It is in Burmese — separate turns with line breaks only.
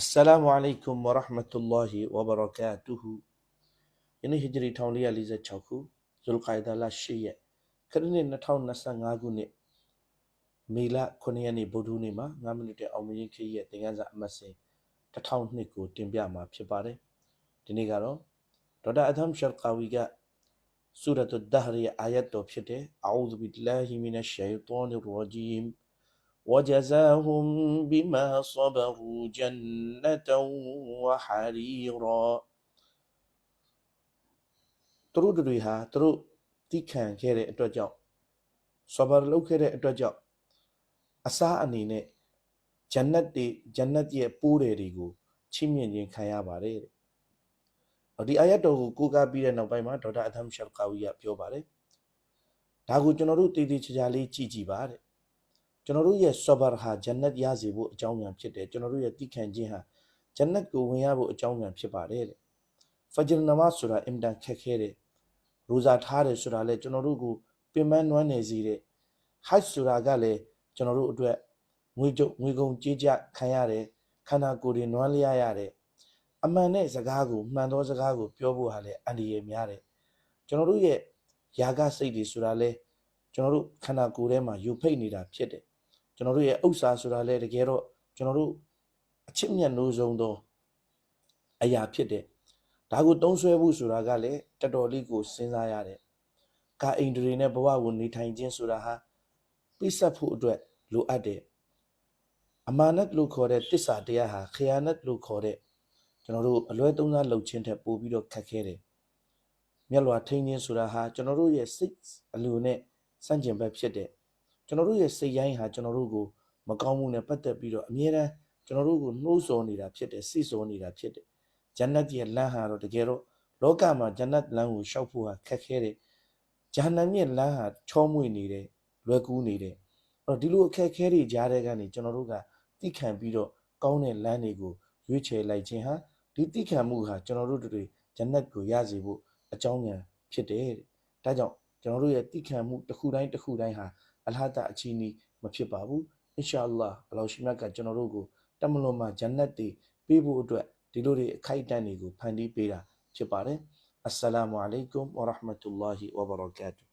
السلام عليكم ورحمة الله وبركاته ယနေ့ဟိဂျရီ1446ခုဇူလ်ကိုင်ဒါလ10ရက်ခရစ်နှစ်2025ခုနှစ်မေလ9ရက်နေ့ဗုဒ္ဓနေ့မှာ9မိနစ်တဲ့အောင်မြင်ခရီးရဲ့သင်ခန်းစာအမှတ်စဉ်1002ကိုတင်ပြမှာဖြစ်ပါတယ်ဒီနေ့ကတော့ဒေါက်တာအသမ်ရှယ်ကာဝီကဆူရတ်ဒဟ်ရဲ့အာယတ်တော်ဖြစ်တဲ့အာအူဇ်ဘီလာဟီမီနရှ်ရှိုင်တောနရ်ရဂျီမ် وجزاهم بما صبروا جنة وحريرا သူတို့တွေဟာသူတို့တိခံခဲ့တဲ့အတွက်ကြောင့်ဆဘာလုပ်ခဲ့တဲ့အတွက်ကြောင့်အစားအနေနဲ့ဂျန်နတ်တွေဂျန်နတ်ရဲ့ပိုးတွေတွေကိုချီးမြှင့်ခြင်းခံရပါတယ်တဲ့။ဒီအာယတ်တော်ကိုကိုးကားပြီးတဲ့နောက်ပိုင်းမှာဒေါက်တာအသမ်ရှယ်ကာဝီကပြောပါတယ်။ဒါကိုကျွန်တော်တို့တည်တည်ချာချာလေးကြည့်ကြည့်ပါတဲ့။ ကျွန်တော်တို့ရဲ့ဆဘာဟာဂျန်နတ်ရစေဖို့အကြောင်းအရာဖြစ်တယ်။ကျွန်တော်တို့ရဲ့တိခံခြင်းဟာဂျန်နတ်ကိုဝင်ရဖို့အကြောင်းအရာဖြစ်ပါတယ်တဲ့။ဖဂျ်နမတ်ဆိုတာအင်တန်ခက်ခဲတဲ့ရိုဇာထားတယ်ဆိုတာလေကျွန်တော်တို့ကိုပင်ပန်းနွမ်းနေစေတဲ့ဟတ်ဆိုတာကလည်းကျွန်တော်တို့အတွက်ငွေကြုံငွေကုန်ကြေးကြခံရတယ်ခန္ဓာကိုယ်တွေနွမ်းလျရရတယ်အမှန်နဲ့စကားကိုမှန်သောစကားကိုပြောဖို့ဟာလည်းအန္တရာယ်များတယ်ကျွန်တော်တို့ရဲ့ຢာကစိတ်တွေဆိုတာလေကျွန်တော်တို့ခန္ဓာကိုယ်ထဲမှာယူဖိတ်နေတာဖြစ်တယ် ကျွန်တော်တို့ရဲ့ဥစ္စာဆိုတာလေတကယ်တော့ကျွန်တော်တို့အချစ်မြတ်နိုးဆုံးသောအရာဖြစ်တယ်ဒါကိုတုံးဆွဲဖို့ဆိုတာကလည်းတော်တော်လေးကိုစဉ်းစားရတယ်။ကာအိန္ဒြေနဲ့ဘဝကိုနေထိုင်ခြင်းဆိုတာဟာပိစတ်ဖို့အတွက်လိုအပ်တယ်။အမာနတ်လို့ခေါ်တဲ့တစ္ဆာတရားဟာခယာနတ်လို့ခေါ်တဲ့ကျွန်တော်တို့အလွဲသုံးစားလုပ်ခြင်းထက်ပိုပြီးတော့ခက်ခဲတယ်။မြတ်လွာထိန်းခြင်းဆိုတာဟာကျွန်တော်တို့ရဲ့စိတ်အလိုနဲ့စန့်ကျင်ဘက်ဖြစ်တဲ့ ကျွန်တော်တို့ရဲ့စိတ်ရိုင်းဟာကျွန်တော်တို့ကိုမကောင်းမှုနဲ့ပတ်သက်ပြီးတော့အမြဲတမ်းကျွန်တော်တို့ကိုနှိုးဆော်နေတာဖြစ်တယ်စိတ်ဆော်နေတာဖြစ်တယ်။ဂျန်နတ်ရဲ့လမ်းဟာတော့တကယ်တော့လောကမှာဂျန်နတ်လမ်းကိုရှောက်ဖို့ဟာခက်ခဲတယ်ဂျဟန္နမ်ရဲ့လမ်းဟာချောမွေ့နေတယ်လွယ်ကူးနေတယ်အဲ့တော့ဒီလိုအခက်ခဲတွေကြားတဲ့ကနေကျွန်တော်တို့ကသိခံပြီးတော့ကောင်းတဲ့လမ်းတွေကိုရွေးချယ်လိုက်ခြင်းဟာဒီသိခံမှုဟာကျွန်တော်တို့တွေဂျန်နတ်ကိုရစေဖို့အကြောင်းဉာဏ်ဖြစ်တယ်တဲ့ဒါကြောင့် ကျွန်တော်တို့ရဲ့သိခံမှုတစ်ခုတိုင်းတစ်ခုတိုင်းဟာအလဟတအချီးနီးမဖြစ်ပါဘူးအင်ရှာအလ္လာဟ်ဘလောရှိမြတ်ကကျွန်တော်တို့ကိုတမလွန်မှာဂျန်နတ်တွေပေးဖို့အတွက်ဒီလိုတွေအခိုက်အတန့်တွေကိုဖန်တီးပေးတာဖြစ်ပါတယ်အစ္စလာမုအလိုင်ကွမ်ဝရဟမတု ல்லா ဟီဝဘရကာတူ